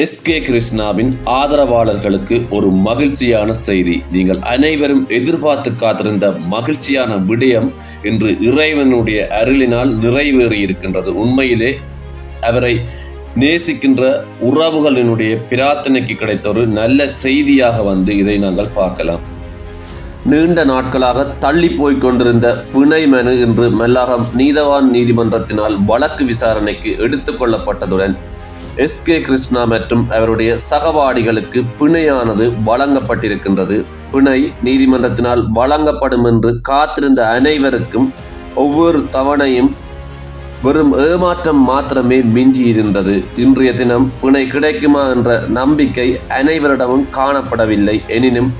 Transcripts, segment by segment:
S K கிருஷ்ணாவின் ஆதரவாளர்களுக்கு ஒரு மகிழ்ச்சியான செய்தி. நீங்கள் அனைவரும் எதிர்பார்த்து காத்திருந்த மகிழ்ச்சியான விடயம் இன்று இறைவனுடைய அருளினால் நிறைவேறி இருக்கின்றது உண்மையிலே அவரை நேசிக்கின்ற உறவுகளினுடைய பிரார்த்தனைக்கு கிடைத்த ஒரு நல்ல செய்தியாக வந்து இதை நாங்கள் பார்க்கலாம். நீண்ட நாட்களாக தள்ளி போய்க் கொண்டிருந்த பிணை மனு இன்று மெல்லாகம் நீதவான் நீதிமன்றத்தினால் வழக்கு விசாரணைக்கு எடுத்துக்கொள்ளப்பட்டதுடன் எஸ் கே கிருஷ்ணா மற்றும் அவருடைய சகவாடிகளுக்கு பிணையானது வழங்கப்பட்டிருக்கின்றது. பிணை நீதிமன்றத்தினால் வழங்கப்படும் என்று காத்திருந்த அனைவருக்கும் ஒவ்வொரு தவணையும் வெறும் ஏமாற்றம் மாத்திரமே மிஞ்சி இருந்தது இன்றைய தினம் பிணை கிடைக்குமா என்ற நம்பிக்கை அனைவரிடமும் காணப்படவில்லை. எனினும்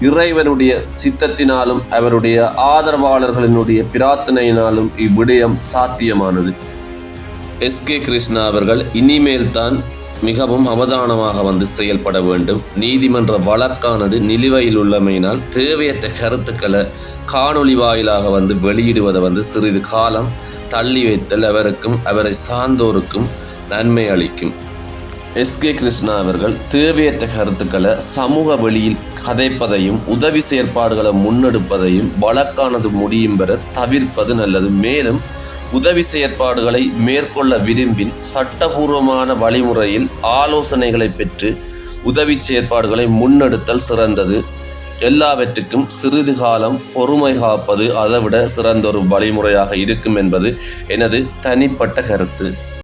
இறைவனுடைய சித்தத்தினாலும் அவருடைய ஆதரவாளர்களினுடைய பிரார்த்தனையினாலும் இவ்விடயம் சாத்தியமானது. எஸ் கே கிருஷ்ணா அவர்கள் இனிமேல் தான் மிகவும் அவதானமாக வந்து செயல்பட வேண்டும். நீதிமன்ற வழக்கானது நிலுவையில் உள்ளமையினால் தேவையற்ற கருத்துக்களை காணொளி வாயிலாக வந்து வெளியிடுவதை வந்து சிறிது காலம் தள்ளி வைத்தல் அவருக்கும் அவரை சார்ந்தோருக்கும் நன்மை அளிக்கும். எஸ் கே கிருஷ்ணா அவர்கள் தேவையற்ற கருத்துக்களை சமூக வெளியில் கதைப்பதையும் உதவி செயற்பாடுகளை முன்னெடுப்பதையும் வழக்கானது முடியும் பெற தவிர்ப்பது நல்லது. மேலும் உதவி செயற்பாடுகளை மேற்கொள்ள விரும்பின் சட்டபூர்வமான வழிமுறையில் ஆலோசனைகளை பெற்று உதவி செயற்பாடுகளை முன்னெடுத்தல் சிறந்தது. எல்லாவற்றுக்கும் சிறிது காலம் பொறுமை காப்பது அதைவிட சிறந்த ஒரு வழிமுறையாக இருக்கும் என்பது எனது தனிப்பட்ட கருத்து.